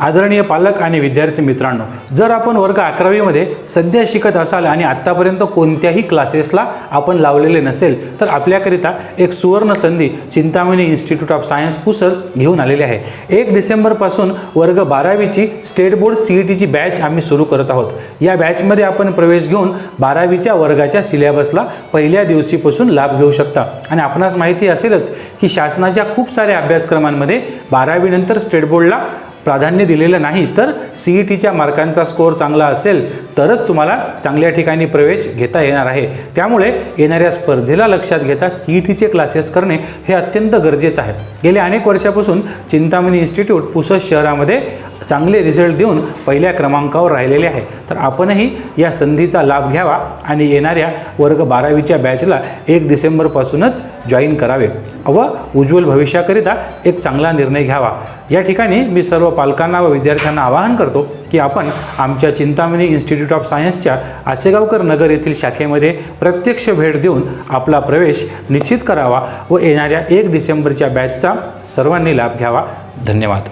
आदरणीय पालक आणि विद्यार्थी मित्रांनो जर आपण वर्ग अकरावीमध्ये सध्या शिकत असाल आणि आत्तापर्यंत कोणत्याही क्लासेसला आपण लावलेले नसेल तर आपल्याकरिता एक सुवर्ण संधी Chintamani institute of science Pusad घेऊन आलेली आहे. एक डिसेंबरपासून वर्ग बारावीची स्टेट बोर्ड सी ई टीची बॅच आम्ही सुरू करत आहोत. या बॅचमध्ये आपण प्रवेश घेऊन बारावीच्या वर्गाच्या सिलेबसला पहिल्या दिवशीपासून लाभ घेऊ शकता. आणि आपणास माहिती असेलच की शासनाच्या खूप साऱ्या अभ्यासक्रमांमध्ये बारावीनंतर स्टेट बोर्डला प्राधान्य दिलेलं नाही तर सी ई टीच्या मार्कांचा स्कोअर चांगला असेल तरच तुम्हाला चांगल्या ठिकाणी प्रवेश घेता येणार आहे. त्यामुळे येणाऱ्या स्पर्धेला लक्षात घेता सी ई टीचे क्लासेस करणे हे अत्यंत गरजेचं आहे. गेल्या अनेक वर्षापासून चिंतामणी इन्स्टिट्यूट पुसद शहरामध्ये चांगले रिझल्ट देऊन पहिल्या क्रमांकावर राहिलेले आहे. तर आपणही या संधीचा लाभ घ्यावा आणि येणाऱ्या वर्ग बारावीच्या बॅचला एक डिसेंबरपासूनच जॉईन करावे. व उज्ज्वल भविष्याकरिता एक चांगला निर्णय घ्यावा. या ठिकाणी मी सर्व पालकांना व विद्यार्थ्यांना आवाहन करतो की आपण आमच्या चिंतामणी इन्स्टिट्यूट ऑफ सायन्सच्या आसेगावकर नगर येथील शाखेमध्ये प्रत्यक्ष भेट देऊन आपला प्रवेश निश्चित करावा व येणाऱ्या एक डिसेंबरच्या बॅचचा सर्वांनी लाभ घ्यावा. धन्यवाद.